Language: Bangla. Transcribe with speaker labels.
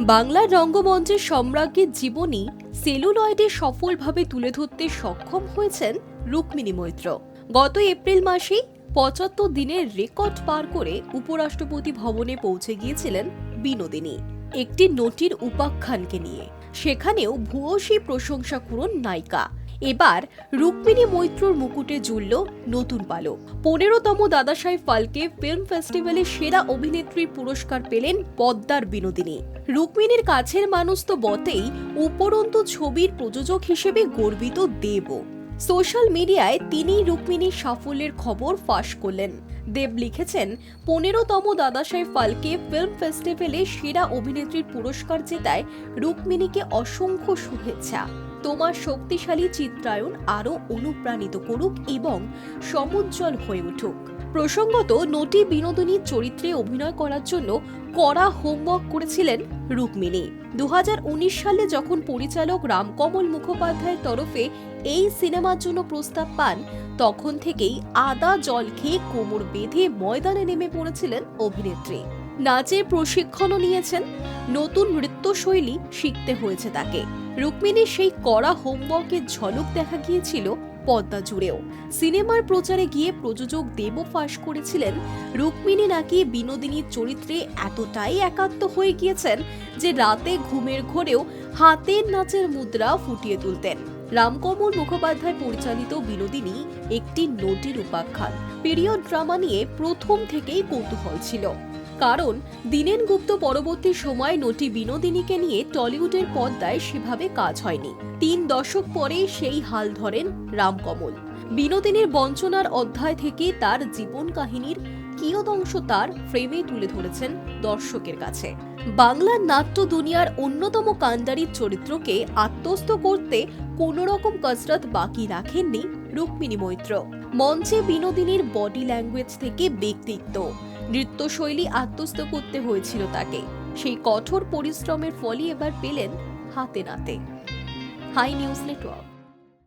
Speaker 1: বাংলার রঙ্গমঞ্চের সম্রাজ্ঞীর জীবনী সেলুলয়েডে সফলভাবে তুলে ধরতে সক্ষম হয়েছেন রুক্মিণী মৈত্র। গত এপ্রিল মাসেই পঁচাত্তর দিনের রেকর্ড পার করে উপরাষ্ট্রপতি ভবনে পৌঁছে গিয়েছিলেন বিনোদিনী, একটি নটির উপাখ্যানকে নিয়ে। সেখানেও ভূয়সী প্রশংসা করুন নায়িকা। এবার রুক্মিণী মৈত্রর মুকুটে জুড়ল নতুন পালক। পনেরোতম দাদাসাহেব ফালকে ফিল্ম ফেস্টিভ্যালে সেরা অভিনেত্রীর পুরস্কার পেলেন পদ্মার বিনোদিনী। রুক্মিণীর কাছের মানুষ তো বটেই উপরন্তু ছবির প্রযোজক হিসেবে গর্বিত দেবও। সোশ্যাল মিডিয়ায় তিনি রুক্মিণীর সাফল্যের খবর ফাঁস করলেন। দেব লিখেছেন, পনেরোতম দাদাসাহেব ফালকে ফিল্ম ফেস্টিভ্যালে সেরা অভিনেত্রীর পুরস্কার জেতায় রুক্মিণীকে অসংখ্য শুভেচ্ছা। তোমার শক্তিশালী চিত্রায়ন আরও অনুপ্রাণিত করুক এবং সমুজ্জ্বল হয়ে উঠুক। প্রসঙ্গত, নটি বিনোদিনীর চরিত্রে অভিনয় করার জন্য কড়া হোমওয়ার্ক করেছিলেন রুক্মিণী। দু হাজার উনিশ সালে যখন পরিচালক রামকমল মুখোপাধ্যায়ের তরফে এই সিনেমার জন্য প্রস্তাব পান, তখন থেকেই আদা জল খেয়ে কোমর বেঁধে ময়দানে নেমে পড়েছিলেন অভিনেত্রী। নাচের প্রশিক্ষণও নিয়েছেন, নতুন নৃত্যশৈলী শিখতে হয়েছে তাকে। রুক্মিণীর সেই কড়া হোমওয়ার্কের ঝলক দেখা গিয়েছিল পদ্মা জুড়েও। সিনেমার প্রচারে গিয়ে প্রযোজক দেব ফাঁস করেছিলেন, রুক্মিণী নাকি বিনোদিনীর চরিত্রে এতটাই একাত্ম হয়ে গিয়েছেন যে রাতে ঘুমের ঘোরেও হাতের নাচের মুদ্রা ফুটিয়ে তুলতেন। রামকমল মুখোপাধ্যায় পরিচালিত বিনোদিনী একটি নটির উপাখ্যান পিরিয়ড ড্রামা নিয়ে প্রথম থেকেই কৌতূহল ছিল। কারণ দীনেন গুপ্ত পরবর্তী সময় নটি বিনোদিনীকে নিয়ে টলিউডের পর্দায় সেভাবে কাজ হয়নি। তিন দশক পরে সেই হাল ধরেন রামকমল। বিনোদিনীর বঞ্চনার অধ্যায় থেকে তার জীবন কাহিনীর কিয়দংশ তার ফ্রেমে তুলে ধরেছেন দর্শকের কাছে। বাংলার নাট্য দুনিয়ার অন্যতম কাণ্ডারির চরিত্রকে আত্মস্থ করতে কোনো রকম কসরত বাকি রাখেননি রুক্মিণী মৈত্র। মঞ্চে বিনোদিনীর বডি ল্যাঙ্গুয়েজ থেকে ব্যক্তিত্ব। নৃত্যশৈলী আত্মস্থ করতে হয়েছিল তাকে। সেই কঠোর পরিশ্রমের ফলই এবার পেলেন হাতে নাতে। High news network.